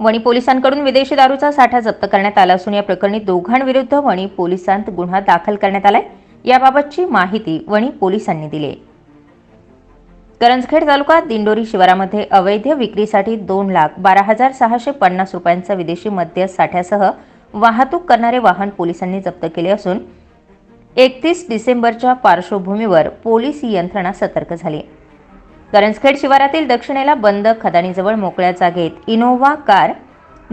वणी पोलिसांकडून विदेशी दारूचा साठा जप्त करण्यात आला असून या प्रकरणी दोघांविरुद्ध वणी पोलिसांत गुन्हा दाखल करण्यात आलाय. याबाबतची माहिती वणी पोलिसांनी दिली करंजखेड तालुका दिंडोरी शिवारामध्ये अवैध विक्रीसाठी दोन लाख बारा हजार सहाशे पन्नास रुपयांचा विदेशी मद्य साठ्यासह वाहतूक करणारे वाहन पोलिसांनी जप्त केले असून एकतीस डिसेंबरच्या पार्श्वभूमीवर पोलीस यंत्रणा सतर्क झाली करंजखेड शिवारातील दक्षिणेला बंद खदानीजवळ मोकळ्या जागेत इनोव्हा कार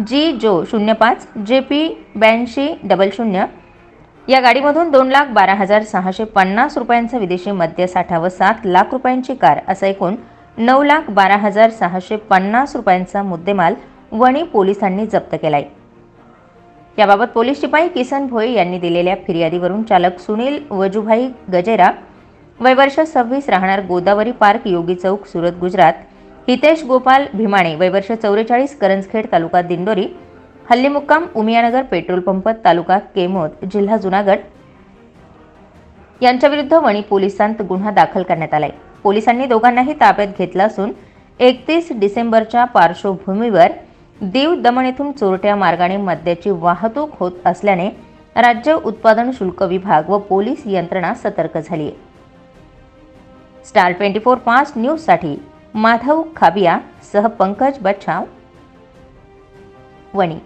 जी जो शून्य पाच जे पी ब्याऐंशी डबल शून्य या गाडीमधून दोन लाख बारा हजार सहाशे पन्नास रुपयांचा विदेशी मद्य साठा व सात लाख रुपयांची कार असा एकूण नऊ लाख बारा हजार सहाशे पन्नास रुपयांचा मुद्देमाल वणी पोलिसांनी जप्त केलाय. याबाबत पोलीस शिपाई किसन भोये यांनी दिलेल्या फिर्यादीवरून चालक सुनील वजूभाई गजेरा वय वर्ष सव्वीस राहणार गोदावरी पार्क योगी चौक सुरत गुजरात. हितेश गोपाल भीमाणे वय वर्ष चौवेचाळीस करंजखेड तालुका दिंडोरी. हल्ली मुक्काम उमियानगर पेट्रोल पंप तालुका केमोद जिल्हा जुनागड. यांच्याविरुद्ध वणी पोलिसांत गुन्हा दाखल करण्यात आलाय. पोलिसांनी दोघांनाही ताब्यात घेतलं असून एकतीस डिसेंबरच्या पार्श्वभूमीवर दीव दमण येथून चोरट्या मार्गाने मद्याची वाहतूक होत असल्याने राज्य उत्पादन शुल्क विभाग व पोलीस यंत्रणा सतर्क झाली आहे स्टार ट्वेंटी फोर पाच न्यूजसाठी माधव खाबिया सह पंकज बच्छाव वणी.